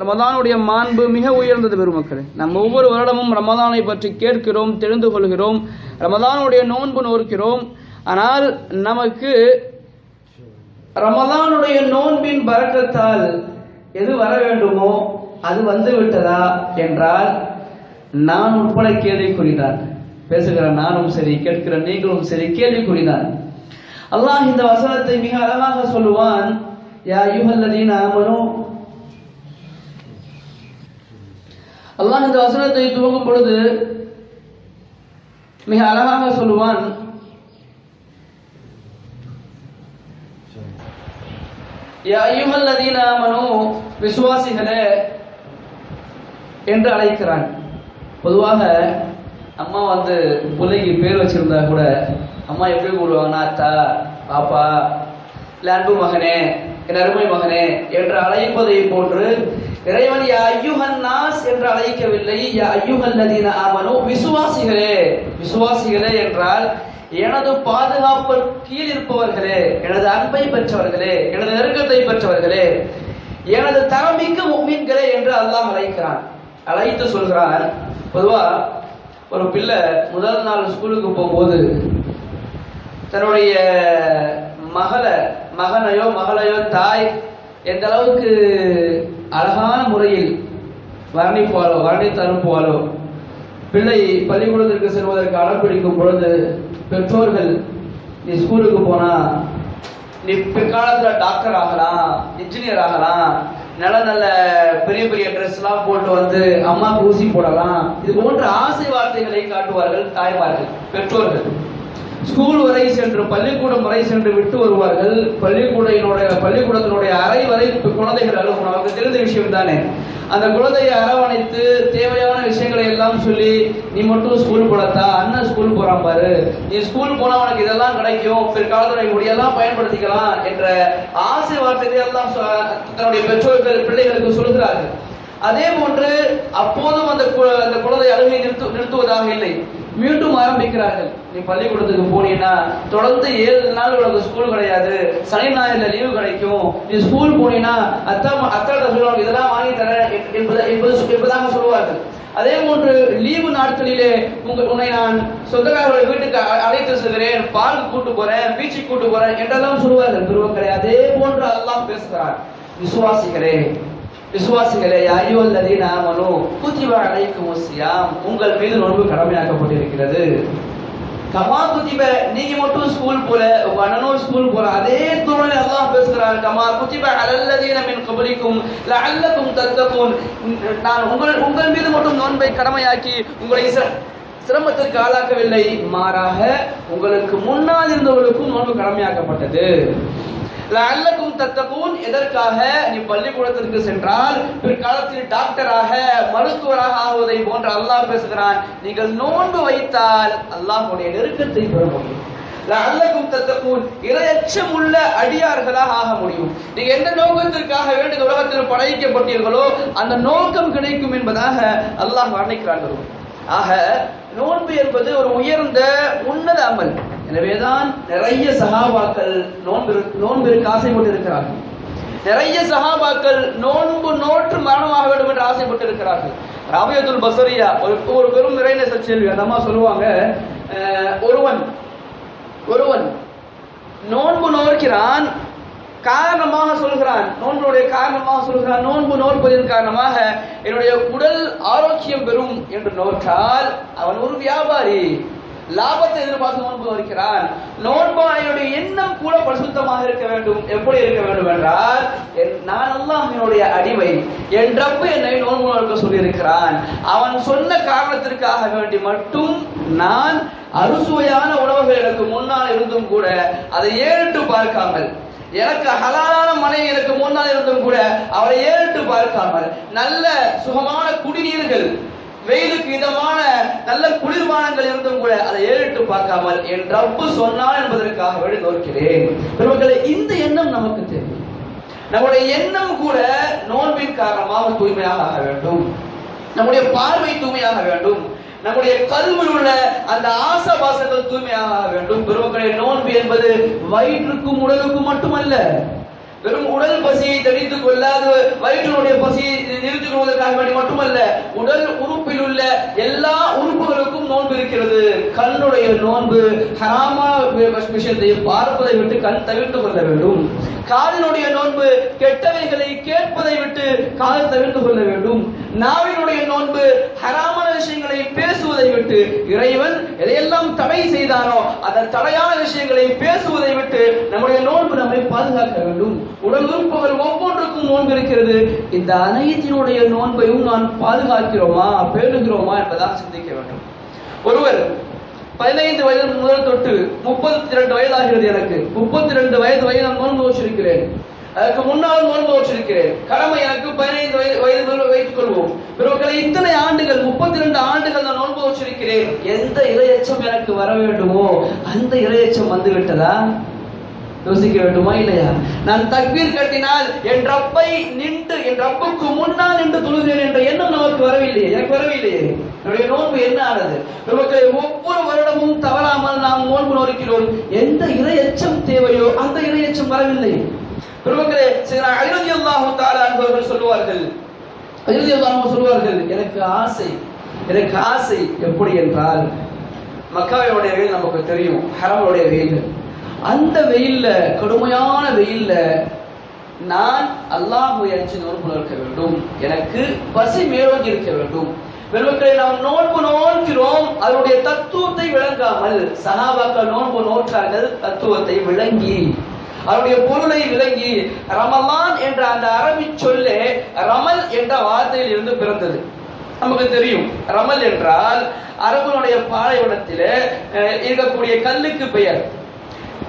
ரமதானுடைய மாண்பு மிக உயர்ந்தது பெருமக்களே. நம்ம ஒவ்வொரு வருடமும் ரமதானை பற்றி கேட்கிறோம் தெரிந்து கொள்கிறோம் ரமதானுடைய நோன்பு நோக்கிறோம் ஆனால் நமக்கு ரமதானுடைய நோன்பின் பறக்கத்தால் எது வர வேண்டுமோ அது வந்து விட்டதா என்றால் நான் உட்பட கூறினார். பேசுகிற நானும் சரி கேட்கிற நீங்களும் சரி கேள்வி கூறினார். அல்லாஹ் இந்த வசனத்தை மிக அழகாக சொல்லுவான் யா யுகல்லதீன் ஆமனும் அல்லாஹ் இந்த வசனத்தை துவங்கும் பொழுது மிக அழகாக சொல்லுவான். விசுவாசிகளே என்று அழைக்கிறான். பொதுவாக அம்மா வந்து பிள்ளைக்கு பேர் வச்சிருந்தா கூட அம்மா எப்படி கூடுவாங்கன்னா அத்தா பாப்பா இல்லை அன்பு மகனே என் அருமை மகனே என்று அழைப்பதை போன்று இறைவன் யா ஐயுஹன் நாஸ் என்று அழைக்கவில்லை. யா ஐயுஹல்லதீன ஆமனு விசுவாசிகளே. விசுவாசிகளே என்றால் எனது பாதுகாப்பு கீழ் இருப்பவர்களே எனது அன்பை பெற்றவர்களே எனது நெருக்கத்தை பெற்றவர்களே எனது தலைமைக்கு முக்மீன்களே என்று அல்லாஹ் அழைக்கிறான். அழைத்து சொல்கிறான் பொதுவா ஒரு பிள்ளை முதல் நாள் ஸ்கூலுக்கு போகும்போது தன்னுடைய மகளை மகனையோ மகளையோ தாய் எந்த அளவுக்கு அழகான முறையில் வர்ணிப்பாலோ வர்ணித்து அனுப்புவாலோ பிள்ளை பள்ளிக்கூடத்திற்கு செல்வதற்கு அடம்பிடிக்கும் பொழுது பெற்றோர்கள் நீ ஸ்கூலுக்கு போனா நீ பிற்காலத்தில் டாக்டர் ஆகலாம் இன்ஜினியர் ஆகலாம் நல்ல நல்ல பெரிய பெரிய ட்ரெஸ் எல்லாம் போட்டு வந்து அம்மாவுக்கு ஊசி போடலாம். இது போன்ற ஆசை வார்த்தைகளை காட்டுவார்கள் தாய்மார்கள் பெற்றோர்கள். ஸ்கூல் வரை சென்று பள்ளிக்கூடம் வரை சென்று விட்டு வருவார்கள். பள்ளிக்கூடையினுடைய பள்ளிக்கூடத்தினுடைய அறை வரை குழந்தைகள் அழுகும் நமக்கு தெரிந்த விஷயம் தானே. அந்த குழந்தையை அரவணைத்து தேவையான விஷயங்களை எல்லாம் சொல்லி நீ மட்டும் ஸ்கூல் போலத்தா அண்ணன் ஸ்கூல் போறான் பாரு. நீ ஸ்கூல் போனா உனக்கு இதெல்லாம் கிடைக்கும். பிற்காலத்தில் முடியெல்லாம் பயன்படுத்திக்கலாம் என்ற ஆசை வார்த்தைகள் எல்லாம் சொ- தன்னுடைய பெற்றோர்கள் பிள்ளைகளுக்கு சொல்கிறார்கள் அதே போன்று அப்போதும் அந்த அந்த குழந்தை அழுகை நிறுத்து நிறுத்துவதாக இல்லை. மீண்டும் ஆரம்பிக்கிறார்கள். நீ பள்ளிக்கூடத்துக்கு போனீங்கன்னா தொடர்ந்து ஏழு நாள் உனக்கு ஸ்கூல் கிடையாது. சனி ஞாயிறுல லீவு கிடைக்கும். நீ ஸ்கூல் போனீங்கன்னா அத்தா அத்தாட்ட சொல்லுவாங்க இதெல்லாம் வாங்கி தரேன் என்பது என்பது என்பதாக சொல்லுவார்கள். அதே போன்று லீவு நாட்களிலே உங்க உன்னை நான் சொந்தக்காரர்கள் வீட்டுக்கு அ- அழைத்து செல்கிறேன். பார்க்கு கூட்டு போறேன் பீச்சுக்கு கூட்டு போறேன் என்றெல்லாம் சொல்லுவார்கள். பெருமக்களே அதே போன்று அதெல்லாம் பேசுகிறார் விசுவாசிகளே ஐயோ ஐயோல்லதீன ஆமனு குத்திப அழைக்கும் சியாம் உங்கள் மீது நோன்பு கடமையாக்கப்பட்டிருக்கிறது. கமா குத்திப நீங்க மட்டும் ஸ்கூல் போல உங்க அண்ணனும் ஸ்கூல் போல அதே தோழனை அல்லாஹ் பேசுகிறார். கமா குத்திப அலல்லதீன மின் கபலிக்கும் லஅல்லக்கும் தத்தக்கும் நான் உங்கள் உங்கள் மீது மட்டும் நோன்பை கடமையாக்கி உங்களை சிர- சிரமத்திற்கு ஆளாக்கவில்லை. மாறாக உங்களுக்கு முன்னால் இருந்தவர்களுக்கும் நோன்பு கடமையாக்கப்பட்டது. லஅல்லக்கும் தத்தகூன் எதற்காக? நீ பள்ளிக்கூடத்திற்கு சென்றால் பிற்காலத்தில் டாக்டராக மருத்துவராக ஆகுவதை போன்ற அல்லாஹ் பேசுகிறான். நீங்கள் நோன்பு வைத்தால் அல்லாஹுடைய நெருக்கத்தை பெற முடியும். லஅல்லக்கும் தத்தகூன் இரையச்சம் உள்ள அடியார்களாக ஆக முடியும். நீங்க எந்த நோக்கத்திற்காக வேண்டிய உலகத்தில் படைக்கப்பட்டீர்களோ அந்த நோக்கம் கிடைக்கும் என்பதாக அல்லாஹ் வர்ணிக்கிறார்கள். ஆக நோன்பு என்பது ஒரு உயர்ந்த உன்னத அமல். எனவேதான் நிறைய சகாபாக்கள் நோன்பு நோன்பிற்கு ஆசைப்பட்டு இருக்கிறார்கள் நிறைய சகாபாக்கள் நோன்பு நோற்று மரணமாக வேண்டும் என்று ஆசைப்பட்டு இருக்கிறார்கள் ராபியத்துல் பசரியா ஒரு ஒரு பெரும் நிறைநேச கேள்வி அந்த அம்மா சொல்லுவாங்க ஒருவன் ஒருவன் நோன்பு நோக்கிறான் காரணமாக சொல்கிறான் நோன்புடைய காரணமாக சொல்கிறான் நோன்பு நோற்பதின் காரணமாக என்னுடைய உடல் ஆரோக்கியம் பெறும் என்று நோற்றால் அவன் ஒரு வியாபாரி. லாபத்தை எதிர்பார்த்து நோன்பு நோக்கிறான் நோன்பாளியுடைய எண்ணம் கூட பரிசுத்தமாக இருக்க வேண்டும். எப்படி இருக்க வேண்டும் என்றால் என் எல்லாம் என்னுடைய அடிமை. என் ரப்பு என்னை நோன்பு நோக்க சொல்லியிருக்கிறான். அவன் சொன்ன காரணத்திற்காக வேண்டி மட்டும் நான் அறுசுவையான உணவுகள் எனக்கு முன்னால் இருந்தும் கூட அதை ஏறிட்டு பார்க்காமல் எனக்கு ஹலாலான மனை எனக்கு முன்னால் இருந்தும் கூட அவரை ஏறிட்டு பார்க்காமல் நல்ல சுகமான குடிநீர்கள் வெயிலுக்கு இதமான நல்ல குளிர்பானங்கள் இருந்தும் கூட அதை ஏறிட்டு பார்க்காமல் என் ரப்பு சொன்னால் என்பதற்காக வேண்டி நோக்கிறேன் பெருமக்களை இந்த எண்ணம் நமக்கு தெரியும். நம்முடைய எண்ணம் கூட நோன்பின் காரணமாக தூய்மையாக ஆக வேண்டும். நம்முடைய பார்வை தூய்மையாக வேண்டும். நம்முடைய கல்வியில் உள்ள அந்த ஆசபாசங்கள் தூய்மையாக ஆக வேண்டும். பெருமக்களை நோன்பு என்பது வயிற்றுக்கும் உடலுக்கும் மட்டுமல்ல வெறும் உடல் பசியை தடித்துக் கொள்ளாது வயிற்றினுடைய பசியை நிறுத்திக் கொள்வதற்காக வேண்டி மட்டுமல்ல உடல் உறுப்பில் உள்ள எல்லா உறுப்புகளுக்கும் நோன்பு இருக்கிறது. கண்ணுடைய நோன்பு ஹராமா விஷயத்தை பார்ப்பதை விட்டு கண் தவிர்த்து கொள்ள வேண்டும். காலினுடைய நோன்பு கெட்டவைகளை கேட்பதை விட்டு கால் தவிர்த்து கொள்ள வேண்டும். நாவினுடைய நோன்பு ஹராமான விஷயங்களை பேசுவதை விட்டு இறைவன் எதையெல்லாம் தடை செய்தானோ அதன் தடையான விஷயங்களை பேசுவதை விட்டு நம்முடைய நோன்பு நம்மை பாதுகாக்க வேண்டும். உடல் உறுப்புகள் ஒவ்வொன்றுக்கும் நோன்பு இருக்கிறது. இந்த அனைத்தினுடைய நோன்பையும் நான் பாதுகாக்கிறோமா பேணுகிறோமா என்பதாக சிந்திக்க வேண்டும். ஒருவர் பதினைந்து வயது முதல் தொட்டு முப்பத்தி இரண்டு வயதாகிறது எனக்கு. முப்பத்தி ரெண்டு வயது வயது நான் நோன்பு வச்சிருக்கிறேன். அதற்கு முன்னால் நோன்பு வச்சிருக்கிறேன். கடமை எனக்கு பதினைந்து வயது வயது பிறகு இத்தனை ஆண்டுகள் முப்பத்தி ரெண்டு ஆண்டுகள் நான் நோன்பு வச்சிருக்கிறேன். எந்த இரையச்சம் எனக்கு வர வேண்டுமோ அந்த இரையச்சம் வந்து விட்டதா யோசிக்க வேண்டுமா இல்லையா? நான் தக்பீர் கட்டினால் என் ரப்பை நின்று என் ரப்புக்கு முன்னால் நின்று தொழுகிறேன் என்ற எண்ணம் நமக்கு வரவில்லையே. எனக்கு வரவில்லையே. என்னுடைய நோன்பு என்ன ஆனது? நமக்கு ஒவ்வொரு வருடமும் தவறாமல் நாம் நோன்பு நோக்கிறோம் எந்த இரையச்சம் தேவையோ அந்த இரையச்சம் வரவில்லை. பிரபுக்களே சில அழுதி அல்லாஹு தாலா என்பவர்கள் சொல்லுவார்கள் அழுதி சொல்வார்கள் எனக்கு ஆசை எனக்கு ஆசை எப்படி என்றால் மக்காவுடைய வெயில் நமக்கு தெரியும் ஹரமுடைய வெயில். அந்த வெயில்ல கடுமையான வெயில்ல நான் அல்லாஹ் முயற்சி நோன்பு நோக்க வேண்டும். எனக்கு பசி மேலோங்கி இருக்க வேண்டும். பெருமக்களை நாம் நோன்பு நோக்கிறோம். அதனுடைய தத்துவத்தை விளங்காமல் சகாபாக்கள் நோன்பு நோற்றார்கள் தத்துவத்தை விளங்கி அவருடைய பொருளை விளங்கி ரமலான் என்ற அந்த அரபி சொல்லே ரமல் என்ற வார்த்தையில் இருந்து பிறந்தது. நமக்கு தெரியும் ரமல் என்றால் அரபனுடைய பாலைவனத்திலே இருக்கக்கூடிய கல்லுக்கு பெயர்.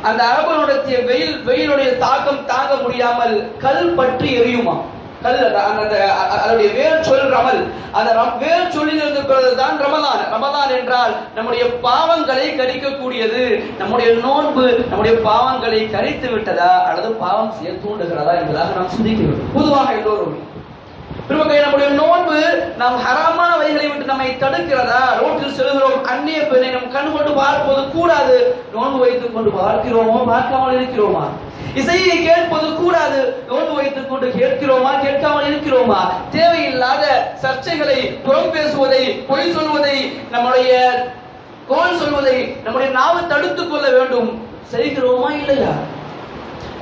அந்த அரபனுடைய வெயில் வெயிலுடைய தாக்கம் தாங்க முடியாமல் கல் பற்றி எரியுமா கல் அந்த அதனுடைய வேர் சொல் ரமல். அந்த வேர் சொல்லில் சொல்லிலிருந்து தான் ரமதான் ரமதான் என்றால் நம்முடைய பாவங்களை கழிக்கக்கூடியது நம்முடைய நோன்பு நம்முடைய பாவங்களை கரித்து விட்டதா அல்லது பாவம் செய்ய தூண்டுகிறதா என்பதாக நாம் சிந்திக்க வேண்டும். பொதுவாக எல்லோரும் திரும்ப நம்முடைய நோன்பு நாம் ஹராமான வழிகளை விட்டு நம்மை தடுக்கிறதா? ரோட்டில் செல்கிறோம் அந்நிய பெண்ணை நம் கண் கொண்டு பார்ப்பது கூடாது. நோன்பு வைத்துக் கொண்டு பார்க்கிறோமோ பார்க்காமல் இருக்கிறோமா? இசையை கேட்பது கூடாது. நோன்பு வைத்துக் கொண்டு கேட்கிறோமா கேட்காமல் இருக்கிறோமா? தேவையில்லாத சர்ச்சைகளை புறம் பேசுவதை பொய் சொல்வதை நம்முடைய கோல் சொல்வதை நம்முடைய நாவு தடுத்துக் கொள்ள வேண்டும். செய்கிறோமா இல்லையா?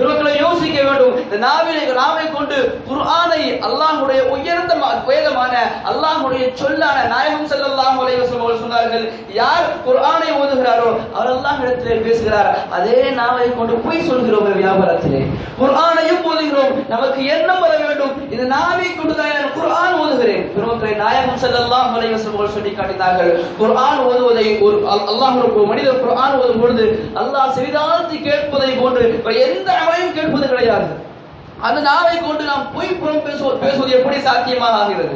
இவர்களை யோசிக்க வேண்டும். இந்த நாவினை நாவை கொண்டு குர்ஆனை அல்லாஹ்வுடைய உயர்ந்த வேதமான அல்லாஹ்வுடைய சொல்லான நாயகம் ஸல்லல்லாஹு அலைஹி வஸல்லம் அவர்கள் சொன்னார்கள் யார் குர்ஆனை ஓதுகிறாரோ அவர் அல்லாஹ் இடத்திலே பேசுகிறார். அதே நாவை கொண்டு பொய் சொல்கிறோம் வியாபாரத்திலே. குர்ஆனையும் ஓதுகிறோம். நமக்கு எண்ணம் வர வேண்டும். இந்த நாவை கொண்டு தான் நான் குர்ஆன் ஓதுகிறேன். பெருமக்களை நாயகம் ஸல்லல்லாஹு அலைஹி வஸல்லம் அவர்கள் சொல்லி காட்டினார்கள் குர்ஆன் ஓதுவதை ஒரு அல்லாஹ் ஒரு மனிதர் குர்ஆன் ஓதும் பொழுது அல்லாஹ் செவிதாழ்த்தி கேட்பதை போன்று எந்த எந்த அவையும் கேட்பது கிடையாது. அந்த நாவை கொண்டு நாம் பொய் புறம் பேசுவது பேசுவது எப்படி சாத்தியமாக ஆகிறது?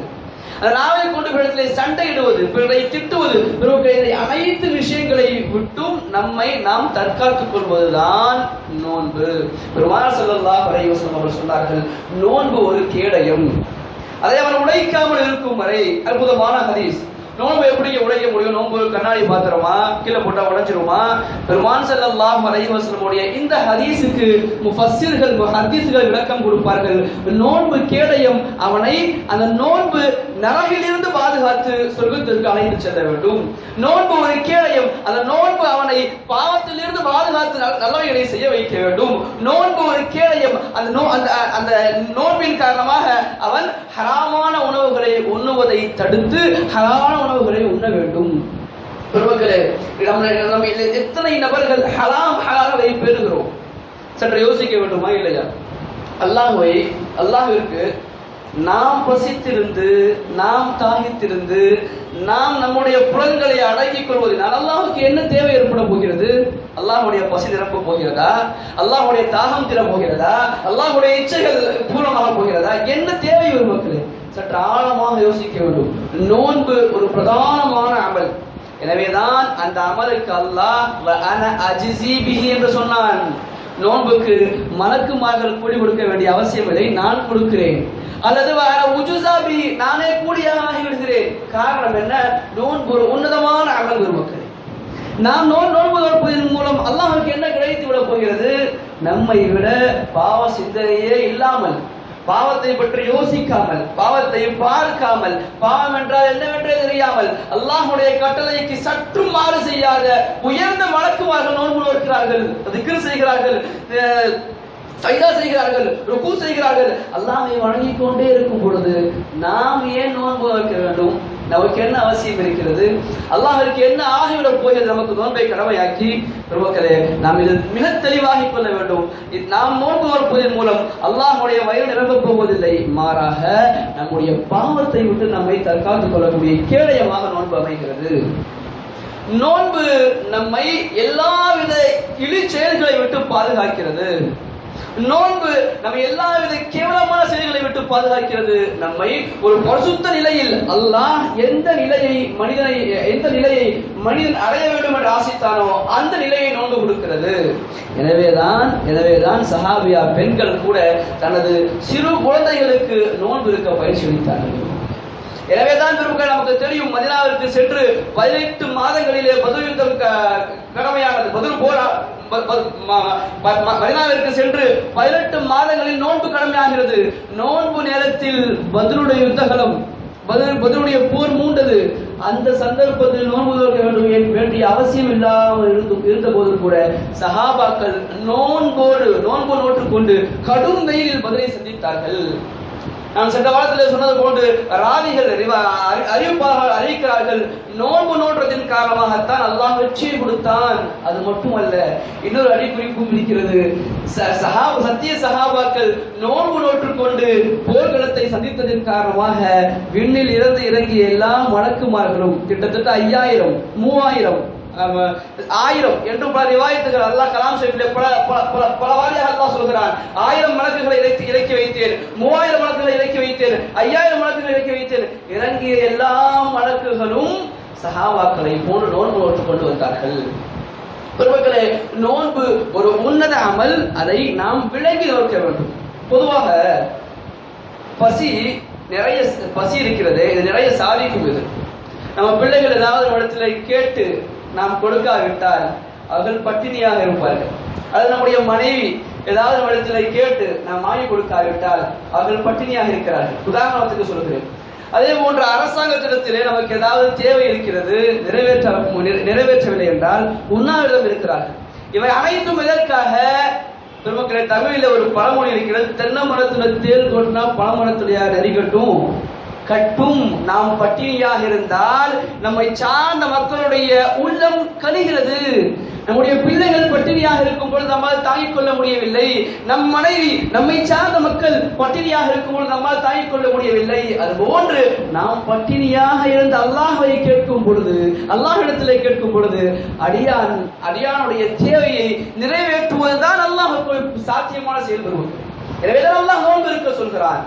அந்த நாவை கொண்டு பிறத்திலே சண்டையிடுவது பிறரை திட்டுவது பிறகு அனைத்து விஷயங்களை விட்டும் நம்மை நாம் தற்காத்துக் கொள்வதுதான் நோன்பு. பெருமாள் செல்லல்லா அலைஹி அவர்கள் சொன்னார்கள் நோன்பு ஒரு கேடயம். அதை அவர் உடைக்காமல் இருக்கும் வரை அற்புதமான ஹதீஸ். நோன்பு எப்படி உடைக்க முடியும்? நோன்பு கண்ணாடி பாத்திரமா? கீழே போட்டா உடைச்சிருமா பெருமான் ஸல்லல்லாஹு அலைஹி வஸல்லமுடைய இந்த ஹதீஸுக்கு முஃபஸ்ஸிர்கள் ஹதீஸ்கள் விளக்கம் கொடுப்பார்கள். நோன்பு கேடயம் அவனை அந்த நோன்பு நரகிலிருந்து பாதுகாத்து சொர்க்கத்திற்கு அழைத்து செல்ல வேண்டும். நோன்பு ஒரு கேடயம் அந்த நோன்பு அவனை பாவத்திலிருந்து பாதுகாத்து நல்லவைகளை செய்ய வைக்க வேண்டும். நோன்பு ஒரு கேடயம் அந்த நோ அந்த அந்த நோன்பின் காரணமாக அவன் ஹராமான உணவுகளை உண்ணுவதை தடுத்து ஹலாலான உணவுகளை உண்ண வேண்டும். பெருமக்களே நம்ம எத்தனை நபர்கள் ஹலாம் ஹலாலை பெறுகிறோம்? சற்று யோசிக்க வேண்டுமா இல்லையா? அல்லாஹ்வை அல்லாஹிற்கு நாம் பசித்திருந்து நாம் தாகித்திருந்து நாம் நம்முடைய புலன்களை அடக்கிக் கொள்வதனால் அல்லாஹுக்கு என்ன தேவை ஏற்பட போகிறது? அல்லாஹ்வுடைய பசி நிரப்ப போகிறதா? அல்லாஹ்வுடைய தாகம் திறப்போகிறதா அல்லாஹுடைய இச்சைகள் பூரணமாக போகிறதா? என்ன தேவை ஒரு மக்களே சற்று ஆழமாக யோசிக்க வேண்டும். நோன்பு ஒரு பிரதானமான அமல். எனவேதான் அந்த அமலுக்கு அல்லாஹ் அன பிஹி என்று சொன்னான். நோன்புக்கு மலக்குமார்கள் கூடி கொடுக்க வேண்டிய அவசியம் இல்லை நான் கொடுக்கிறேன். அல்லது வேற உஜுசாபி நானே கூலியாக ஆகிவிடுகிறேன் காரணம் என்ன? நோன்பு ஒரு உன்னதமான அமல் பெருமக்கள் நாம் நோன் நோன்பு நோற்பதன் மூலம் அல்லாஹுக்கு என்ன கிடைத்து விட போகிறது? நம்மை விட பாவ சிந்தனையே இல்லாமல் பாவத்தை பற்றி யோசிக்காமல் பாவத்தை பார்க்காமல் பாவம் என்றால் என்னவென்றே தெரியாமல் அல்லாஹுடைய கட்டளைக்கு சற்றும் மாறு செய்யாத உயர்ந்த வழக்குவார்கள் நோன்பு நோக்கிறார்கள் திக்ர் செய்கிறார்கள் சைதா செய்கிறார்கள் ருக்கு செய்கிறார்கள். அல்லாமை வணங்கிக் கொண்டே இருக்கும் பொழுது நாம் ஏன் நோன்பு வைக்க வேண்டும்? நமக்கு என்ன அவசியம் இருக்கிறது? அல்லாஹிற்கு என்ன ஆகிவிடப் போகிறது? நமக்கு நோன்பை கடமையாக்கி பெருமக்களே நாம் இது மிக தெளிவாகி கொள்ள வேண்டும். இது நாம் நோன்பு நோற்பதன் மூலம் அல்லாஹுடைய வயிறு நிரம்பப் போவதில்லை. மாறாக நம்முடைய பாவத்தை விட்டு நம்மை தற்காத்துக் கொள்ளக்கூடிய கேடயமாக நோன்பு அமைகிறது. நோன்பு நம்மை எல்லாவித இழி செயல்களை விட்டு பாதுகாக்கிறது. நோன்பு நம்ம எல்லா வித கேவலமான செயல்களை விட்டு பாதுகாக்கிறது நம்மை ஒரு பரிசுத்த நிலையில் அல்லாஹ் எந்த நிலையை மனிதனை எந்த நிலையை மனிதன் அடைய வேண்டும் என்று ஆசைத்தானோ அந்த நிலையை நோன்பு கொடுக்கிறது. எனவேதான் எனவேதான் சஹாபியா பெண்கள் கூட தனது சிறு குழந்தைகளுக்கு நோன்பு இருக்க பயிற்சி அளித்தார்கள். எனவேதான் பெருமக்கள் நமக்கு தெரியும் மதினாவிற்கு சென்று பதினெட்டு மாதங்களிலே பதில் யுத்தம் க- கடமையானது. பதில் போரா மதினாவிற்கு சென்று பதினெட்டு மாதங்களில் நோன்பு கடமையாகிறது. நோன்பு நேரத்தில் பதிலுடைய யுத்தகலம் பதில் பதிலுடைய போர் மூண்டது. அந்த சந்தர்ப்பத்தில் நோன்பு நோக்க வேண்டும் வேண்டிய அவசியம் இல்லாமல் இருந்து இருந்த போது கூட சஹாபாக்கள் நோன்போடு நோன்பு நோற்றுக்கொண்டு கடும் வெயிலில் பதிலை சந்தித்தார்கள். நான் சென்ற வாரத்தில் சொன்னது போன்று ராவிகள் அறிவ- அறி- அறிவிக்கிறார்கள். நோன்பு நோன்றதின் காரணமாகத்தான் அல்லாஹ் வெற்றியை கொடுத்தான். அது மட்டுமல்ல இன்னொரு அடிக்குறிப்பும் இருக்கிறது. ச- சத்திய சகாபாக்கள் நோன்பு நோற்றுக்கொண்டு போர்க்களத்தை சந்தித்ததன் காரணமாக விண்ணில் இறந்து இறங்கிய எல்லா வழக்குமார்களும் கிட்டத்தட்ட ஐயாயிரம் மூவாயிரம் ஆயிரம் என்று பல ரிவாயத்துகள் அல்லாஹ் கலாம் ஷரீஃபிலே பல பல பல பல வாரியாக அல்லாஹ் சொல்கிறான். ஆயிரம் மலக்குகளை இறக்கி இறக்கி வைத்தேன். மூவாயிரம் மலக்குகளை இறக்கி வைத்தேன். ஐயாயிரம் மலக்குகளை இறக்கி வைத்தேன். இறங்கிய எல்லா மலக்குகளும் சஹாவாக்களை போன்று நோன்பு நோட்டுக் கொண்டு வந்தார்கள். பெருமக்களே நோன்பு ஒரு உன்னத அமல். அதை நாம் விளங்கி நோக்க வேண்டும். பொதுவாக பசி நிறைய பசி இருக்கிறது. இது நிறைய சாதிக்கும் இது. நம்ம பிள்ளைகள் ஏதாவது ஒரு இடத்துல கேட்டு நாம் கொடுக்காவிட்டால் அவர்கள் பட்டினியாக இருப்பார்கள். அது நம்முடைய மனைவி ஏதாவது இடத்துல கேட்டு நாம் வாங்கி கொடுக்காவிட்டால் அவர்கள் பட்டினியாக இருக்கிறார்கள். உதாரணத்துக்கு சொல்கிறேன். அதே போன்று அரசாங்கத்திடத்திலே நமக்கு ஏதாவது தேவை இருக்கிறது நிறைவேற்ற நிறை- நிறைவேற்றவில்லை என்றால் உண்ணாவிரதம் இருக்கிறார்கள். இவை அனைத்தும் எதற்காக? பெருமக்களை தமிழில் ஒரு பழமொழி இருக்கிறது தென்னை மரத்துல தேல் கொட்டினா பழமரத்துடைய நெறிகட்டும் கட்டும் நாம் பட்டினியாக இருந்தால் நம்மை சார்ந்த மக்களுடைய உள்ளம் கழிகிறது நம்முடைய பிள்ளைகள் பட்டினியாக இருக்கும் பொழுது நம்மால் தாங்கிக் கொள்ள முடியவில்லை. நம் மனைவி நம்மை சார்ந்த மக்கள் பட்டினியாக இருக்கும் பொழுது நம்மால் தாங்கிக் கொள்ள முடியவில்லை. அதுபோன்று நாம் பட்டினியாக இருந்து அல்லாஹை கேட்கும் பொழுது அல்லாஹ் இடத்திலே கேட்கும் பொழுது அடியான் அடியானுடைய தேவையை நிறைவேற்றுவதுதான் அல்லாஹ் சாத்தியமான செயல்படுவது எனவே அல்லாஹ் நோன்பு இருக்க சொல்கிறான்.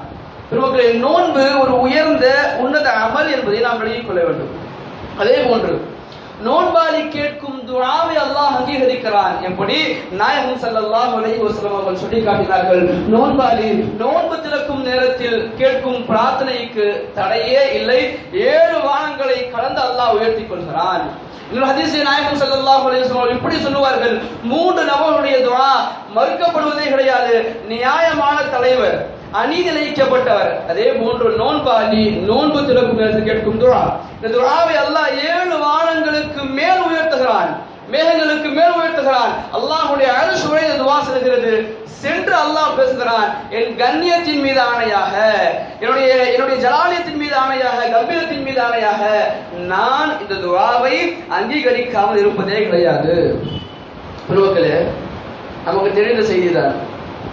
திருமக்களின் நோன்பு ஒரு உயர்ந்த உன்னத அமல் என்பதை நாம் விளங்கிக் கொள்ள வேண்டும். அதே போன்று நோன்பாளி கேட்கும் துணாவை அல்லாஹ் அங்கீகரிக்கிறான் எப்படி நாயகம் ஸல்லல்லாஹு அலைஹி வஸல்லம் அவர்கள் சொல்லி காட்டினார்கள் நோன்பாளி நோன்பு திறக்கும் நேரத்தில் கேட்கும் பிரார்த்தனைக்கு தடையே இல்லை. ஏழு வானங்களை கடந்து அல்லாஹ் உயர்த்தி கொள்கிறான். இன்னொரு ஹதீஸில் நாயகம் ஸல்லல்லாஹு அலைஹி வஸல்லம் இப்படி சொல்லுவார்கள். மூன்று நபர்களுடைய துணா மறுக்கப்படுவதே கிடையாது. நியாயமான தலைவர் அநீதி அதே போன்று நோன்பாளி நோன்பு திறக்கும் நேரத்தில் கேட்கும் துரா. இந்த துராவை அல்லாஹ் ஏழு வானங்களுக்கு மேல் உயர்த்துகிறான். மேகங்களுக்கு மேல் உயர்த்துகிறான். அல்லாஹுடைய அரிசி வரை இந்த துவா செல்கிறது சென்று அல்லாஹ் பேசுகிறான் என் கண்ணியத்தின் மீது ஆணையாக என்னுடைய என்னுடைய ஜலாலயத்தின் மீது ஆணையாக கம்பீரத்தின் மீது ஆணையாக நான் இந்த துவாவை அங்கீகரிக்காமல் இருப்பதே கிடையாது. பெருமக்களே நமக்கு தெரிந்த செய்திதான்.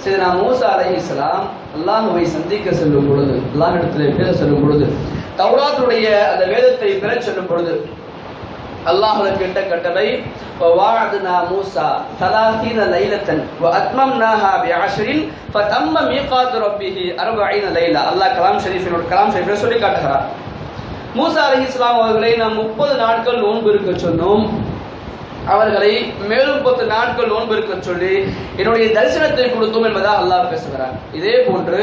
சரி நான் மூசா அலை இஸ்லாம் அல்லாஹுவை சந்திக்க செல்லும் பொழுது அல்லாஹிடத்தில் பேச செல்லும் பொழுது தௌராத்துடைய அந்த வேதத்தை பெற செல்லும் பொழுது அல்லாஹுக்கிட்ட கட்டளை வாழதுனா மூசா தலாஹீன லைலத்தன் அத்மம் நாஹா பியாஷரின் ஃபதம்ம மீகாது ரப்பிஹி அருபாயின லைலா. அல்லாஹ் கலாம் ஷரீஃபினோட கலாம் ஷரீஃபை சொல்லி காட்டுகிறார் மூசா அலி இஸ்லாம் அவர்களை நாம் முப்பது நாட்கள் நோன்பு இருக்க சொன்னோம். அவர்களை மேலும் பத்து நாட்கள் நோன்பு இருக்க சொல்லி என்னுடைய தரிசனத்தை கொடுத்தோம் என்பதாக அல்லாஹ் பேசுகிறார். இதே போன்று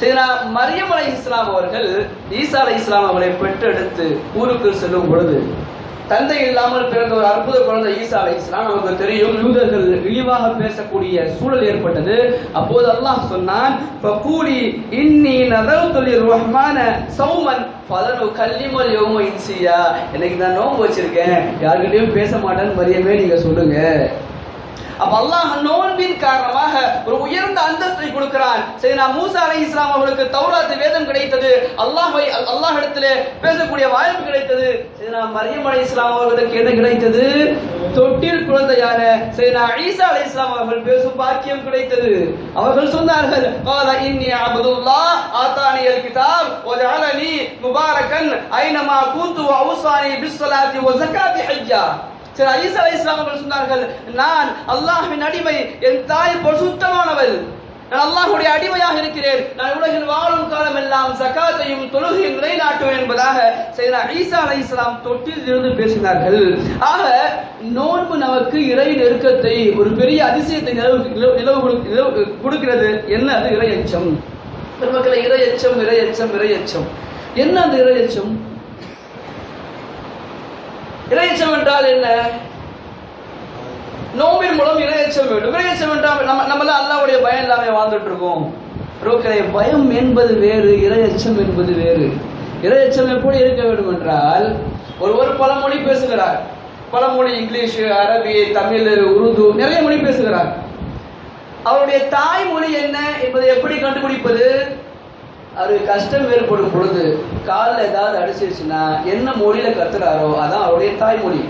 சரினா மரியம் அலை இஸ்லாம் அவர்கள் ஈசா அலை இஸ்லாம் அவர்களை பெற்றெடுத்து ஊருக்கு செல்லும் பொழுது தந்தை இல்லாமல் பிறந்த ஒரு அற்புத குழந்தை ஈசா அலை இஸ்லாம் நமக்கு தெரியும். யூதர்கள் இழிவாக பேசக்கூடிய சூழல் ஏற்பட்டது. அப்போது அல்லாஹ் சொன்னான் ஃபகூலி இன்னி நதர்து லிர்ரஹ்மான சௌமன் பதனு கல்லிமல் யோமோ இன்சியா. எனக்கு நான் நோம்பு வச்சிருக்கேன். யார்கிட்டயும் பேச மாட்டேன்னு மரியமே நீங்க சொல்லுங்க. அப்ப அல்லாஹ் நோன்பின் காரணமாக ஒரு உயர்ந்த அந்தஸ்தை கொடுக்கிறான். சரி நான் மூசா அலை இஸ்லாம் அவர்களுக்கு தௌராத்து வேதம் கிடைத்தது. அல்லாஹை அல்லாஹ் இடத்துல பேசக்கூடிய வாய்ப்பு கிடைத்தது. சரி நான் மரியம் அலை இஸ்லாம் அவர்களுக்கு என்ன கிடைத்தது? தொட்டில் குழந்தையான சரி நான் ஈசா அலை இஸ்லாம் அவர்கள் பேசும் பாக்கியம் கிடைத்தது. அவர்கள் சொன்னார்கள் கால இன்னி அப்துல்லா ஆத்தானி அல் கிதாப் வஜஅலனி முபாரகன் ஐனமா கூந்து வ அவுசானி பிஸ்ஸலாத்தி வ ஜகாத்தி ஹஜ்ஜா. சரி ஐஸ் அலை இஸ்லாம் அவர்கள் சொன்னார்கள் நான் அல்லாஹ்வின் அடிமை என் தாய் பரிசுத்தமானவள். நான் அல்லாஹுடைய அடிமையாக இருக்கிறேன். நான் உலகில் வாழும் காலம் எல்லாம் சகாத்தையும் தொழுகையும் நிலைநாட்டுவேன் என்பதாக செய்தா ஈசா அலை இஸ்லாம் தொட்டில் இருந்து பேசினார்கள். ஆக நோன்பு நமக்கு இறை நெருக்கத்தை ஒரு பெரிய அதிசயத்தை நிலவு நிலவு- கொடுக்கிறது. என்ன அது? இறை அச்சம் பெருமக்களை இறை இறையச்சம் இறை இறை என்ன அந்த இறையச்சம் இறையச்சம் என்றால் என்ன? நோம்பின் மூலம் இறையச்சம் வேண்டும். இறையச்சம் என்றால் நம்ம நம்மளாம் அல்லாவுடைய பயம் இல்லாம வாழ்ந்துட்டு இருக்கோம் ரோக்களை பயம் என்பது வேறு இறையச்சம் என்பது வேறு. இறையச்சம் எப்படி இருக்க வேண்டும் என்றால் ஒருவர் பல மொழி பேசுகிறார். பல மொழி இங்கிலீஷ் அரபி தமிழ் உருது நிறைய மொழி பேசுகிறார். அவருடைய தாய்மொழி என்ன என்பதை எப்படி கண்டுபிடிப்பது? அவருக்கு கஷ்டம் ஏற்படும் பொழுது காலில் ஏதாவது அடிச்சிருச்சுன்னா என்ன மொழியில கத்துறாரோ அதான் அவருடைய தாய்மொழி.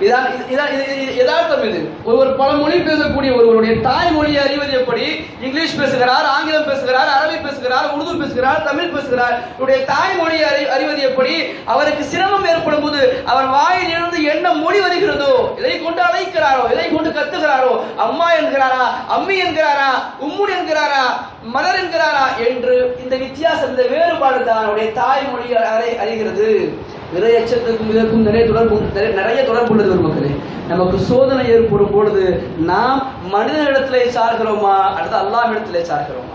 இதான் இதான் இது- யதார்த்தம் இது. ஒருவர் பல மொழி பேசக்கூடிய ஒருவருடைய தாய்மொழியை அறிவது எப்படி? இங்கிலீஷ் பேசுகிறார் ஆங்கிலம் பேசுகிறார் அரபி பேசுகிறார் உருது பேசுகிறார் தமிழ் பேசுகிறார். இவருடைய தாய்மொழியை அறி அறிவது எப்படி? அவருக்கு சிரமம் ஏற்படும் போது அவர் வாயில் இருந்து என்ன மொழி வருகிறதோ இதை கொண்டு அழைக்கிறாரோ இதை கொண்டு கத்துகிறாரோ அம்மா என்கிறாரா அம்மி என்கிறாரா உம்முடி என்கிறாரா மலர் என்கிறாரா என்று இந்த வித்தியாசம் இந்த வேறுபாடு தான் தாய்மொழி அறை அறிகிறது. இறையச்சத்துக்கும் இதற்கும் நிறைய தொடர்பு நிறைய- நிறைய தொடர்பு உள்ளது ஒரு மக்களே. நமக்கு சோதனை ஏற்படும் பொழுது நாம் மனிதனிடத்திலே சார்கிறோமா? அல்லது அல்லாஹ்விடத்திலே சார்கிறோமா?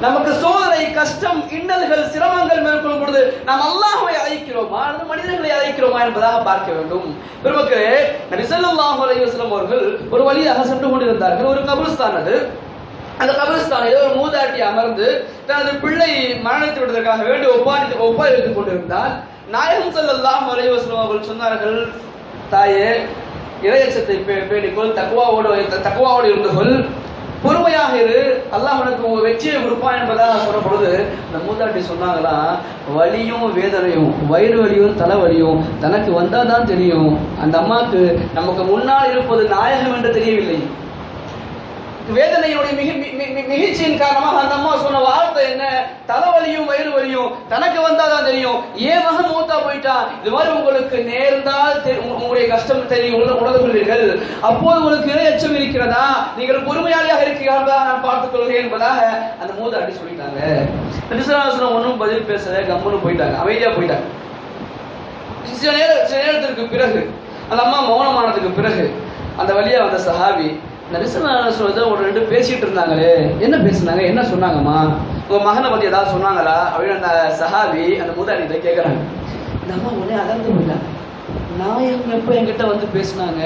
நமக்கு சோதனை கஷ்டம் இன்னல்கள் சிரமங்கள் மேற்கொள்ளும் பொழுது நாம் அல்லாஹை அழைக்கிறோமா? அல்லது மனிதர்களை அழைக்கிறோமா என்பதாக பார்க்க வேண்டும். பெருமக்களே நபி ஸல்லல்லாஹு அவர்கள் ஒரு வழியாக சென்று கொண்டிருந்தார்கள். ஒரு கபிரிஸ்தான் அது. அந்த கபிரிஸ்தானில் ஒரு மூதாட்டி அமர்ந்து தனது பிள்ளை மரணித்து விடுவதற்காக வேண்டி ஒப்பாரி ஒப்பாரித்துக் கொண்டிருந்தால் நாயகம் ஸல்லல்லாஹு அலைஹி வஸல்லம் அவர்கள் சொன்னார்கள் தாயே இளையச்சத்தை பே பேணிக்கொள் தக்குவாவோடு தக்குவாவோடு இருந்து கொள். பொறுமையாக இரு. அல்லாஹ் உனக்கு உங்க வெற்றியை கொடுப்பான் என்பதாக சொல்ற பொழுது அந்த மூதாட்டி சொன்னாங்களாம் வலியும் வேதனையும் வயிறு வலியும் தலைவலியும் தனக்கு வந்தாதான் தெரியும். அந்த அம்மாவுக்கு நமக்கு முன்னால் இருப்பது நாயகம் என்று தெரியவில்லை. வேதனையுடைய மிக மிகிழ்ச்சியின் காரணமாக அந்த அம்மா சொன்ன வார்த்தை என்ன? தலைவலியும் வயிறு வலியும் தனக்கு வந்தாதான் தெரியும். ஏன் மகன் மூத்தா போயிட்டான். இது மாதிரி உங்களுக்கு நேர்ந்தால் தெ- உங்களுடைய கஷ்டம் தெரியும் உணர்- உணர்ந்து கொள்வீர்கள் அப்போது உங்களுக்கு இறை அச்சம் இருக்கிறதா? நீங்கள் பொறுமையாளியாக இருக்கிறீர்களா? நான் பார்த்துக் கொள்கிறேன் என்பதாக அந்த மூதாட்டி சொல்லிட்டாங்க. ரிசராசனம் ஒன்றும் பதில் பேசல. கம்முன்னு போயிட்டாங்க. அமைதியா போயிட்டாங்க. சில நேர சில நேரத்திற்கு பிறகு அந்த அம்மா மௌனமானதுக்கு பிறகு அந்த வழியா வந்த சஹாபி நரிசனான ஒரு ரெண்டு பேசிட்டு இருந்தாங்களே. என்ன பேசுனாங்க? என்ன சொன்னாங்கம்மா? உங்க மகனை பத்தி ஏதாவது சொன்னாங்களா? அப்படின்னு அந்த சஹாபி அந்த மூதாடிட்ட கேக்குறாங்க. இந்த அம்மா உடனே அகர்ந்து போயிட்டாங்க. நாயகம் எப்போ என்கிட்ட வந்து பேசுனாங்க?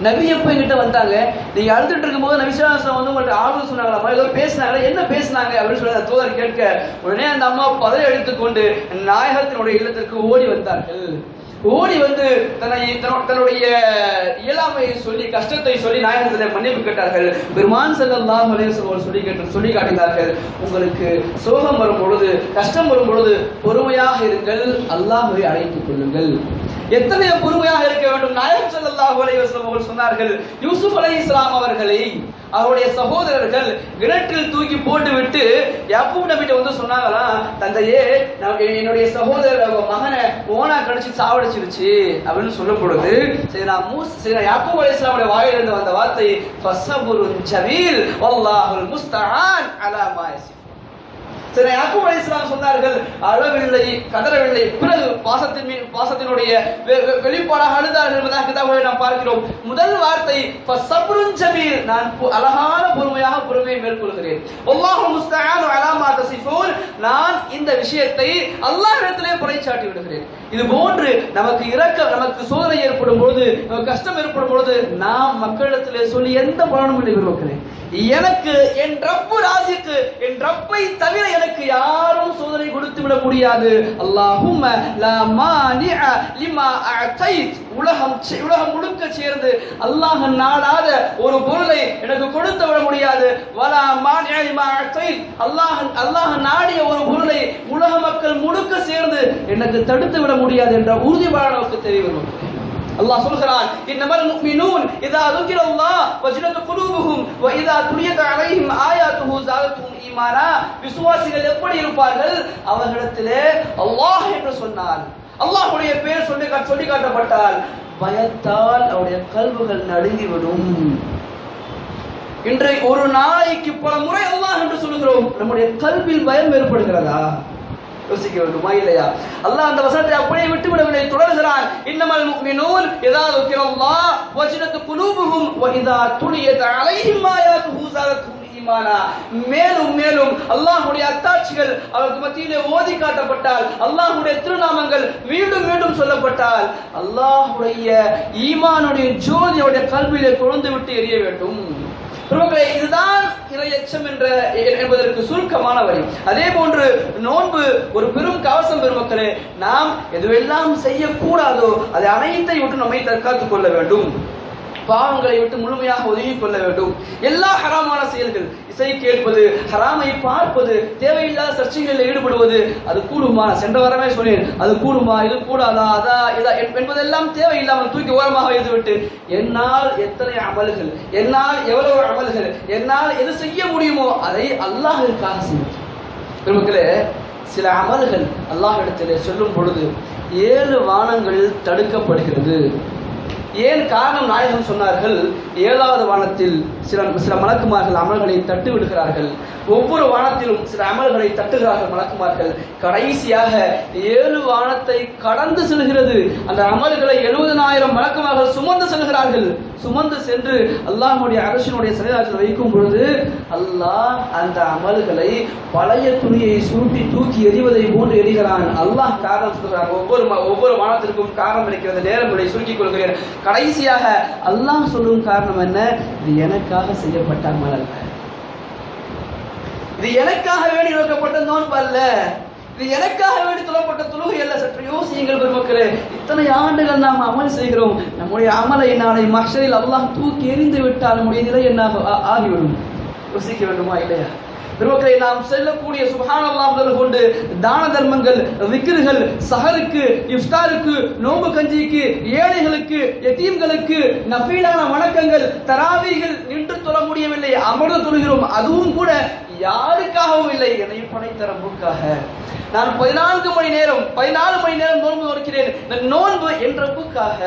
நபி எப்போ என்கிட்ட வந்தாங்க? நீங்க அழுதுட்டு இருக்கும்போது நபிசாசனம் வந்து உங்கள்ட்ட ஆர்வம் சொன்னாங்களா ஏதோ பேசினாங்களா? என்ன பேசினாங்க? அப்படின்னு சொல்லி அந்த தூதர் கேட்க உடனே அந்த அம்மா பதவி எடுத்துக்கொண்டு நாயகத்தினுடைய இல்லத்திற்கு ஓடி வந்தார்கள். ஓடி வந்து தன்னை தன்னுடைய இயலாமையை சொல்லி கஷ்டத்தை சொல்லி நாயகத்தில் மன்னிப்பு கேட்டார்கள். பெருமான் செல்லல்லாம் அவர்கள் சொல்லி கேட்டு சொல்லி காட்டினார்கள் உங்களுக்கு சோகம் வரும் பொழுது கஷ்டம் வரும் பொழுது பொறுமையாக இருங்கள் அல்லாஹ்வை அழைத்துக் கொள்ளுங்கள். எத்தனை பொறுமையாக இருக்க வேண்டும்? நாயகம் ஸல்லல்லாஹு அலைஹி அவர்கள் சொன்னார்கள் யூசுப் அலைஹிஸ்ஸலாம் அவர்களை அவருடைய சகோதரர்கள் கிணற்றில் தூக்கி போட்டு விட்டு யப்பூ நபிட்ட வந்து சொன்னாங்களாம் தந்தையே நான் என்னுடைய சகோதரர் மகனை ஓனா கடிச்சு சாவடிச்சிருச்சு அப்படின்னு சொல்லும் பொழுது சரி நான் மூஸ் சரி யாக்கோ அலி இஸ்லாமுடைய வாயிலிருந்து வந்த வார்த்தை ஃபஸபுருன் ஜமீல் வல்லாஹுல் முஸ்தஹான் அலா மாயசி சில சரி அலி இஸ்லாம் சொன்னார்கள் அழவில்லை கதறவில்லை பிறகு பாசத்தின் மீது பாசத்தினுடைய வெளிப்பாடாக அழுதார்கள் என்பதாக கிதாபுகளை நாம் பார்க்கிறோம். முதல் வார்த்தை ஃபஸப்ருன் ஜமீல். நான் அழகான பொறுமையாக பொறுமையை மேற்கொள்கிறேன். அல்லாஹு முஸ்தஆனு அலாமா தசிஃபூன் நான் இந்த விஷயத்தை அல்லாஹ்விடத்திலே பறைச்சாட்டி விடுகிறேன். இது போன்று நமக்கு இரக்கம் நமக்கு சோதனை ஏற்படும் பொழுது நமக்கு கஷ்டம் ஏற்படும் பொழுது நாம் மக்களிடத்திலே சொல்லி எந்த பலனும் இல்லை விரும்புகிறேன் எனக்கு என் ரப்பு ராசிக்கு என் ரப்பை தவிர எனக்கு யாரும் சோதனை கொடுத்து விட முடியாது. அல்லாஹும் உலகம் உலகம் முழுக்க சேர்ந்து அல்லாஹ் நாடாத ஒரு பொருளை எனக்கு கொடுத்து விட முடியாது. வலா மானிஅ அல்லாஹ் அல்லாஹ் நாடிய ஒரு பொருளை உலக மக்கள் முழுக்க சேர்ந்து எனக்கு தடுத்து விட முடியாது என்ற உறுதிபாடு நமக்கு தெரிய வரும். அல்லாஹ் சொல்கிறான் இன்னமல் முஃமினூன் இதா ذكر الله وجلت قلوبهم واذا تليت عليهم آياته زادتهم ஈமானா விசுவாசிகள் எப்படி இருப்பார்கள் அவர்களிடத்திலே அல்லாஹ் என்று சொன்னார் அல்லாஹ்வுடைய பெயர் சொல்லி சொல்லி காட்டப்பட்டால் பயத்தால் அவருடைய கல்வுகள் நடுங்கிவிடும் இன்றைக்கு ஒரு நாளைக்கு பல முறை அல்லாஹ் என்று சொல்லுகிறோம் நம்முடைய கல்வியில் பயம் ஏற்படுகிறதா யோசிக்க வேண்டுமா இல்லையா அல்லாஹ் அந்த வசனத்தை அப்படியே விட்டு விடவில்லை தொடர்கிறான் இன்னமல் முஃமினூன் இதா ذكرallah وجلت قلوبهم واذا تليت عليهم آياته زادتهم ஈமானா மேலும் மேலும் அல்லாஹ்வுடைய அத்தாட்சிகள் அவருக்கு மத்தியிலே ஓதி காட்டப்பட்டால் அல்லாஹ்வுடைய திருநாமங்கள் மீண்டும் மீண்டும் சொல்லப்பட்டால் அல்லாஹ்வுடைய ஈமானுடைய ஜோதியுடைய கல்வியிலே கொழுந்து விட்டு எரிய வேண்டும் இதுதான் இறையச்சம் என்ற என்பதற்கு சுருக்கமான வரி அதே போன்று நோன்பு ஒரு பெரும் கவசம் பெருமக்களே நாம் எதுவெல்லாம் செய்யக்கூடாதோ அதை அனைத்தை விட்டு நம்மை தற்காத்துக் கொள்ள வேண்டும். பாவங்களை விட்டு முழுமையாக ஒதுங்கிக் கொள்ள வேண்டும். எல்லா ஹராமான செயல்கள் இசை கேட்பது ஹராமை பார்ப்பது தேவையில்லாத சர்ச்சைகளில் ஈடுபடுவது அது கூடுமா? சென்ற வாரமே சொன்னேன் அது கூடுமா? இது கூடாதா? அதா இதா என்- என்பதெல்லாம் தேவையில்லாமல் தூக்கி ஓரமாக வைத்துவிட்டு என்னால் எத்தனை அமல்கள் என்னால் எவ்வளவு அமல்கள் என்னால் எது செய்ய முடியுமோ அதை அல்லாஹிற்காக செய்யும் பெருமக்களே சில அமல்கள் அல்லாஹ் இடத்திலே சொல்லும் பொழுது ஏழு வானங்களில் தடுக்கப்படுகிறது. ஏன் காரணம் நாயகம் சொன்னார்கள்? ஏழாவது வானத்தில் சில சில மலக்குமார்கள் அமல்களை தட்டு விடுகிறார்கள். ஒவ்வொரு வானத்திலும் சில அமல்களை தட்டுகிறார்கள் மலக்குமார்கள். கடைசியாக ஏழு வானத்தை கடந்து செல்கிறது. அந்த அமல்களை எழுபதனாயிரம் மலக்குமார்கள் சுமந்து செல்கிறார்கள். சுமந்து சென்று அல்லாஹுடைய அரசினுடைய சிலையாற்றில் வைக்கும் பொழுது அல்லாஹ் அந்த அமல்களை பழைய துணியை சுருட்டி தூக்கி எறிவதை போன்று எறிகிறான். அல்லாஹ் காரணம் சொல்கிறான் ஒவ்வொரு ம- ஒவ்வொரு வானத்திற்கும் காரணம் இருக்கிறது. நேரம் சுருக்கிக் கொள்கிறேன். கடைசியாக அல்லாஹ் சொல்லும் காரணம் என்ன? இது எனக்காக செய்யப்பட்ட அமல் அல்ல. இது எனக்காக வேண்டி நோக்கப்பட்ட நோன்பு அல்ல. இது எனக்காக வேண்டி தொழப்பட்ட தொழுகை அல்ல. சற்று யோசியுங்கள் பெருமக்களே. இத்தனை ஆண்டுகள் நாம் அமல் செய்கிறோம். நம்முடைய அமலை நாளை மஷரில் அல்லாஹ் தூக்கி எறிந்து விட்டால் நம்முடைய நிலை என்ன ஆகிவிடும். யோசிக்க வேண்டுமா இல்லையா? பெருமக்களை நாம் செல்லக்கூடிய சுபஹானல்லாஹ் முதல் கொண்டு தான தர்மங்கள் விக்கிர்கள் சஹருக்கு இஃப்தாருக்கு நோன்பு கஞ்சிக்கு ஏழைகளுக்கு எத்தீம்களுக்கு நஃபீலான வணக்கங்கள் தராவிகள் நின்று தொழ முடியவில்லை அமர்ந்து தொழுகிறோம். அதுவும் கூட யாருக்காகவும் இல்லை. என்னை படைத்த ரப்புக்காக. நான் பதினான்கு மணி நேரம் பதினாலு மணி நேரம் நோன்பு நோக்கிறேன் இந்த நோன்பு என் ரப்புக்காக.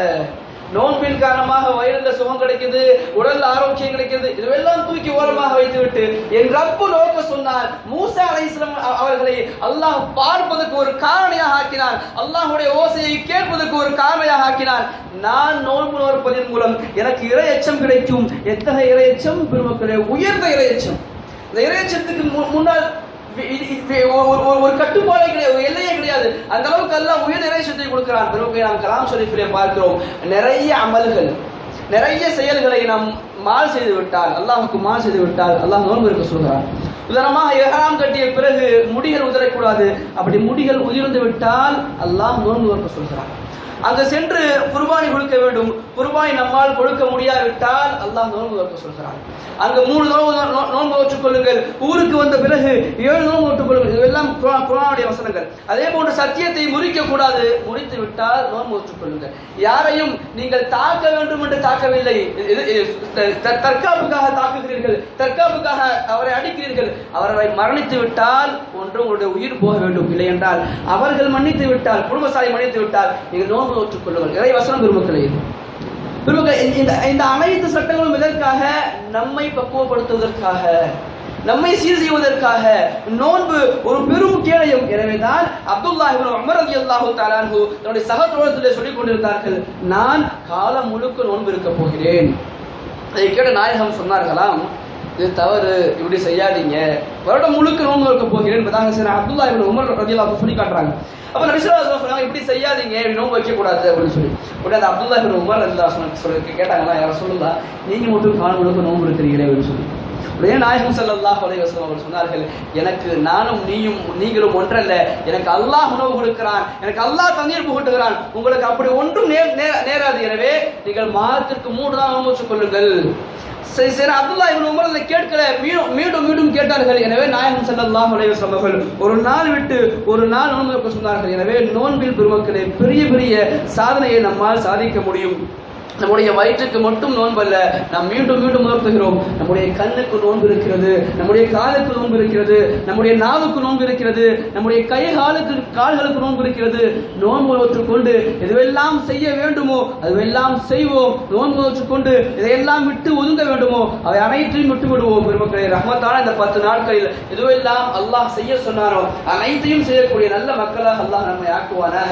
நோன்பின் காரணமாக வயிறுல சுகம் கிடைக்குது உடல் ஆரோக்கியம் கிடைக்கிறது இதுவெல்லாம் தூக்கி ஓரமாக வைத்துவிட்டு என் ரப்பு நோக்க சொன்னார். மூசா அலைஹிஸ்ஸலாம் அவர்களை அல்லாஹ் பார்ப்பதற்கு ஒரு காரணியாக ஆக்கினார். அல்லாஹுடைய ஓசையை கேட்பதற்கு ஒரு காரணியாக ஆக்கினார். நான் நோன்பு நோற்பதன் மூலம் எனக்கு இரையச்சம் கிடைக்கும். எத்தகைய இரையச்சம்? பெருமக்களே உயர்ந்த இரையச்சம். இந்த இரையச்சத்துக்கு முன்னால் ஒரு- ஒரு- ஒரு- ஒரு கட்டுப்பாடே கிடையாது எல்லையே கிடையாது. அந்த அளவுக்கு அல்லாஹ் உயர் இறைச்சத்தை கொடுக்கிறான். பிறகு நாம் கலாம் ஷரீஃபிலே பார்க்கிறோம். நிறைய அமல்கள் நிறைய செயல்களை நாம் மால் செய்து விட்டால் அல்லாஹுக்கு மால் செய்து விட்டால் அல்லாஹ் நோன்பு இருக்க சொல்கிறான். உதாரணமாக இஹ்ராம் கட்டிய பிறகு முடிகள் உதரக்கூடாது. அப்படி முடிகள் உதிர்ந்து விட்டால் அல்லாஹ் நோன்பு இருக்க சொல்கிறான். அங்கு சென்று குர்பானி கொடுக்க வேண்டும். குர்பானி நம்மால் கொடுக்க முடியாவிட்டால் அல்லாஹ் நோன்பு வைக்க சொல்கிறான். அங்கு மூணு நோன்பு நோ- நோன்பு வச்சுக் கொள்ளுங்கள். ஊருக்கு வந்த பிறகு ஏழு நோன்பு வற்றுக் கொள்ளுங்கள். இதெல்லாம் குரானுடைய வசனங்கள். அதே போன்று சத்தியத்தை முறிக்க கூடாது. முறித்து விட்டால் நோன்பு வச்சுக் கொள்ளுங்கள். யாரையும் நீங்கள் தாக்க வேண்டும் என்று தாக்கவில்லை. த- தற்காப்புக்காக தாக்குகிறீர்கள். தற்காப்புக்காக அவரை அடிக்கிறீர்கள். அவரை மரணித்து விட்டால் ஒன்று உங்களுடைய உயிர் போக வேண்டும். இல்லை என்றால் அவர்கள் மன்னித்து விட்டால் குடும்பசாலை மன்னித்து விட்டால் நீங்கள் நோன்பு நோற்றுக் கொள்ளுங்கள் இறை வசனம் பெருமக்களை. இது. இந்த- இந்த அனைத்து சட்டங்களும் எதற்காக? நம்மை பக்குவப்படுத்துவதற்காக. நம்மை சீர் செய்வதற்காக. நோன்பு ஒரு பெரும் கேடயம். எனவேதான் அப்துல்லா அமர் அலி அல்லாஹு தஆலா தன்னுடைய சக தோழத்திலே சொல்லிக் கொண்டிருந்தார்கள். நான் காலம் முழுக்க நோன்பு இருக்க போகிறேன். அதை கேட்ட நாயகம் சொன்னார்களாம் இது தவறு இப்படி செய்யாதீங்க. வருடம் முழுக்க நோன்பு இருக்க போகிறேன் என்பதாக சரி அப்துல்லா இவன் உமர் ரலியல்லாஹு சொல்லி காட்டுறாங்க அப்ப நபிசுல்லா சொன்னாங்க இப்படி செய்யாதீங்க இப்படி நோன்பு வைக்க கூடாது அப்படின்னு சொல்லி. உடனே அந்த அப்துல்லா இவன் உமர் ரலியல்லாஹு சொன்ன சொல்லி கேட்டாங்களா யாரும் சொல்லுதா நீங்க மட்டும் காலம் முழுக்க நோன்பு இருக்கிறீங்களே அப்படின்னு சொல்லி. உடனே நாயகம் செல்லல்லாஹ் அலைஹி அவர் சொன்னார்கள் எனக்கு நானும் நீயும் நீங்களும் ஒன்றல்ல. எனக்கு அல்லாஹ் உணவு கொடுக்கிறான். எனக்கு அல்லாஹ் தண்ணீர் புகட்டுகிறான். உங்களுக்கு அப்படி ஒன்றும் நேராது. எனவே நீங்கள் மாதத்திற்கு மூன்று நாள் நோன்பு கொள்ளுங்கள். சரி சரி. அப்துல்லா இவன் உமர் அதை கேட்கல. மீண்டும் மீண்டும் மீண்டும் கேட்டார்கள். எனவே நாயகம் செல்லல்லாஹ் அலைஹி வஸல்லம் அவர்கள் ஒரு நாள் விட்டு ஒரு நாள் நோன்பு சொன்னார்கள். எனவே நோன்பில் பெருமக்களை பெரிய பெரிய சாதனையை நம்மால் சாதிக்க முடியும். நம்முடைய வயிற்றுக்கு மட்டும் நோன்பல்ல நாம் மீண்டும் மீண்டும் உணர்த்துகிறோம். நம்முடைய கண்ணுக்கு நோன்பு இருக்கிறது நம்முடைய காலுக்கு நோன்பு இருக்கிறது நம்முடைய நாவுக்கு நோன்பு இருக்கிறது நம்முடைய கை காலுக்கு கால்களுக்கு நோன்பு இருக்கிறது. நோன்பு கொண்டு எதுவெல்லாம் செய்ய வேண்டுமோ அதுவெல்லாம் செய்வோம். நோன்பு நோற்றுக் கொண்டு இதையெல்லாம் விட்டு ஒதுங்க வேண்டுமோ அவை அனைத்தையும் விட்டு விடுவோம். பெருமக்களே ரஹமத்தான இந்த பத்து நாட்களில் எதுவெல்லாம் அல்லாஹ் செய்ய சொன்னாரோ அனைத்தையும் செய்யக்கூடிய நல்ல மக்களாக அல்லாஹ் நம்மை ஆக்குவானாக.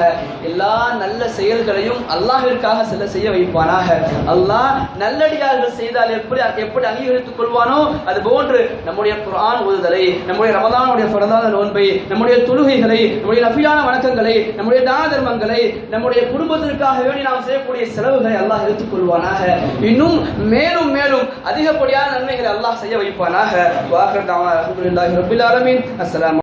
எல்லா நல்ல செயல்களையும் அல்லாஹிற்காக செல்ல செய்ய வைப்பானாக அல்லாஹ் நல்லடியார்கள் செய்தால் எப்படி எப்படி அங்கீகரித்துக் கொள்வானோ அது போன்று நம்முடைய குரான் ஓதுதலை நம்முடைய ரமதானுடைய பிறந்தாத நோன்பை நம்முடைய தொழுகைகளை நம்முடைய நபியான வணக்கங்களை நம்முடைய தான தர்மங்களை நம்முடைய குடும்பத்திற்காக வேண்டி நாம் செய்யக்கூடிய செலவுகளை அல்லாஹ் எடுத்துக் கொள்வானாக. இன்னும் மேலும் மேலும் அதிகப்படியான நன்மைகளை அல்லாஹ் செய்ய வைப்பானாக. வாஹர் தாவா அல்ஹம்துலில்லாஹி ரப்பில் ஆலமீன்.